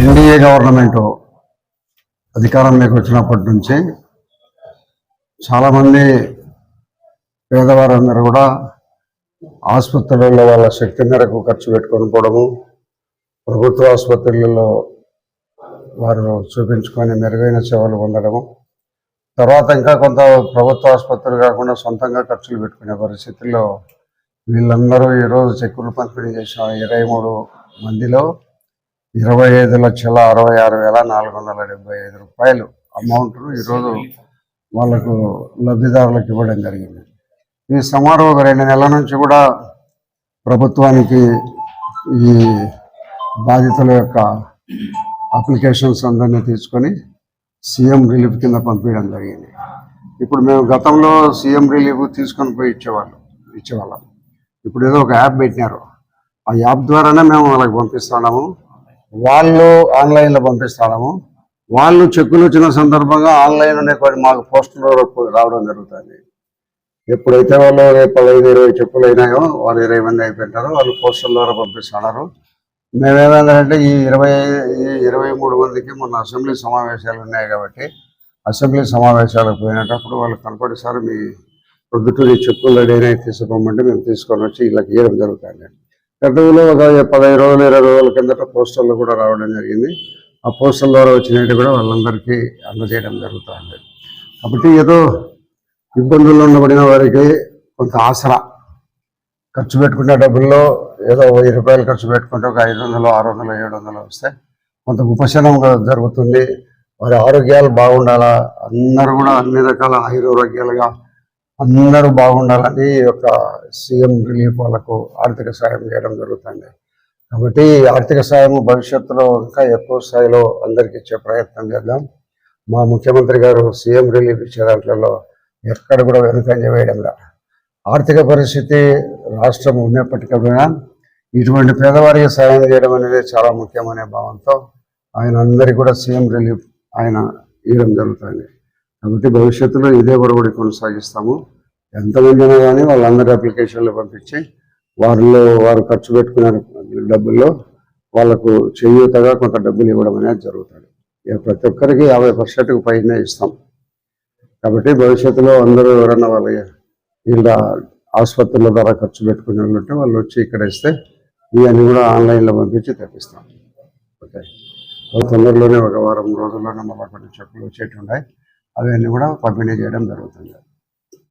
NDA government అధికారంలోకి వచ్చినప్పటి నుంచి చాలామంది పేదవారందరూ కూడా ఆసుపత్రులలో వాళ్ళ శక్తి మేరకు ఖర్చు పెట్టుకొని పోవడము ప్రభుత్వ ఆసుపత్రులలో వారు చూపించుకొని మెరుగైన సేవలు పొందడము తర్వాత ఇంకా కొంత ప్రభుత్వ ఆసుపత్రులు కాకుండా సొంతంగా ఖర్చులు పెట్టుకునే పరిస్థితుల్లో వీళ్ళందరూ ఈరోజు చెక్కులు పంపిణీ చేసిన ఇరవై మూడు మందిలో ఇరవై ఐదు లక్షల అరవై ఆరు వేల నాలుగు వందల డెబ్బై ఐదు రూపాయలు అమౌంట్ను ఈరోజు వాళ్ళకు లబ్ధిదారులకు ఇవ్వడం జరిగింది. ఈ సమారోహం ఒక రెండు నెలల నుంచి కూడా ప్రభుత్వానికి ఈ బాధితుల యొక్క అప్లికేషన్స్ అందరినీ తీసుకొని సీఎం రిలీఫ్ కింద పంపించడం జరిగింది. ఇప్పుడు మేము గతంలో సీఎం రిలీఫ్ తీసుకొని పోయి ఇచ్చేవాళ్ళం ఇచ్చేవాళ్ళం. ఇప్పుడు ఏదో ఒక యాప్ పెట్టినారు. ఆ యాప్ ద్వారానే మేము వాళ్ళకి పంపిస్తున్నాము. వాళ్ళు ఆన్లైన్లో పంపిస్తాము వాళ్ళు చెక్కులు వచ్చిన సందర్భంగా ఆన్లైన్లోనే కొన్ని మాకు పోస్టులు రావడం జరుగుతుంది. ఎప్పుడైతే వాళ్ళు రేపు పదహైదు ఇరవై చెక్కులు అయినాయో వాళ్ళు ఇరవై మంది అయిపోయింటారో వాళ్ళు పోస్టల్ ద్వారా పంపిస్తున్నారు మేమేమంటే ఈ ఇరవై ఈ ఇరవై మూడు మందికి మొన్న అసెంబ్లీ సమావేశాలు ఉన్నాయి కాబట్టి అసెంబ్లీ సమావేశాలకు పోయినప్పుడు వాళ్ళు కనపడి సార్ మీ ప్రొద్దుటూరి చెక్కులు రెడీ అయినాయి తీసుకోమంటే మేము తీసుకొని వచ్చి ఇలా గీయడం జరుగుతుంది. గతంలో ఒక పదహైదు రోజులు ఇరవై రోజుల కిందట పోస్టర్లు కూడా రావడం జరిగింది. ఆ పోస్టర్ల ద్వారా వచ్చినట్టు కూడా వాళ్ళందరికీ అందజేయడం జరుగుతుంది. కాబట్టి ఏదో ఇబ్బందుల్లో ఉండబడిన వారికి కొంత ఆసరా. ఖర్చు పెట్టుకున్న డబ్బుల్లో ఏదో వెయ్యి రూపాయలు ఖర్చు పెట్టుకుంటే ఒక ఐదు వందలు ఆరు వందలు ఏడు వందలు వస్తే కొంత ఉపశమనం జరుగుతుంది. వారి ఆరోగ్యాలు బాగుండాలా? అందరూ కూడా అన్ని రకాల ఆయురారోగ్యాలుగా అందరూ బాగుండాలని ఈ యొక్క సీఎం రిలీఫ్ వాళ్ళకు ఆర్థిక సాయం చేయడం జరుగుతుంది. కాబట్టి ఆర్థిక సాయం భవిష్యత్తులో ఇంకా ఎక్కువ స్థాయిలో అందరికీ ఇచ్చే ప్రయత్నం చేద్దాం. మా ముఖ్యమంత్రి గారు సీఎం రిలీఫ్ ఇచ్చే దాంట్లో ఎక్కడ కూడా వెనుకంజ వేయడంలా ఆర్థిక పరిస్థితి రాష్ట్రం ఉన్నప్పటికైనా ఇటువంటి పేదవారికి సాయం చేయడం అనేది చాలా ముఖ్యమనే భావంతో ఆయన అందరికీ కూడా సీఎం రిలీఫ్ ఆయన ఇవ్వడం జరుగుతుంది. కాబట్టి భవిష్యత్తులో ఇదే ఒరవడి కొనసాగిస్తాము. ఎంతమంది అయినా కానీ వాళ్ళందరి అప్లికేషన్లు పంపించి వారిలో వారు ఖర్చు పెట్టుకునే డబ్బుల్లో వాళ్ళకు చేయూతగా కొంత డబ్బులు ఇవ్వడం అనేది జరుగుతుంది. ఇక ప్రతి ఒక్కరికి యాభై పర్సెంట్కి పైన ఇస్తాం. కాబట్టి భవిష్యత్తులో అందరూ ఎవరన్నా వాళ్ళ వీళ్ళ ఆసుపత్రుల ద్వారా ఖర్చు పెట్టుకునే వాళ్ళు ఉంటే వాళ్ళు వచ్చి ఇక్కడ ఇస్తే ఇవన్నీ కూడా ఆన్లైన్లో పంపించి తెప్పిస్తాం. ఓకే. తొందరలోనే ఒక వారం రోజుల్లోనే మళ్ళీ కొన్ని చెప్పులు వచ్చేటి ఉన్నాయి. అవన్నీ కూడా పంపిణీ చేయడం జరుగుతుంది.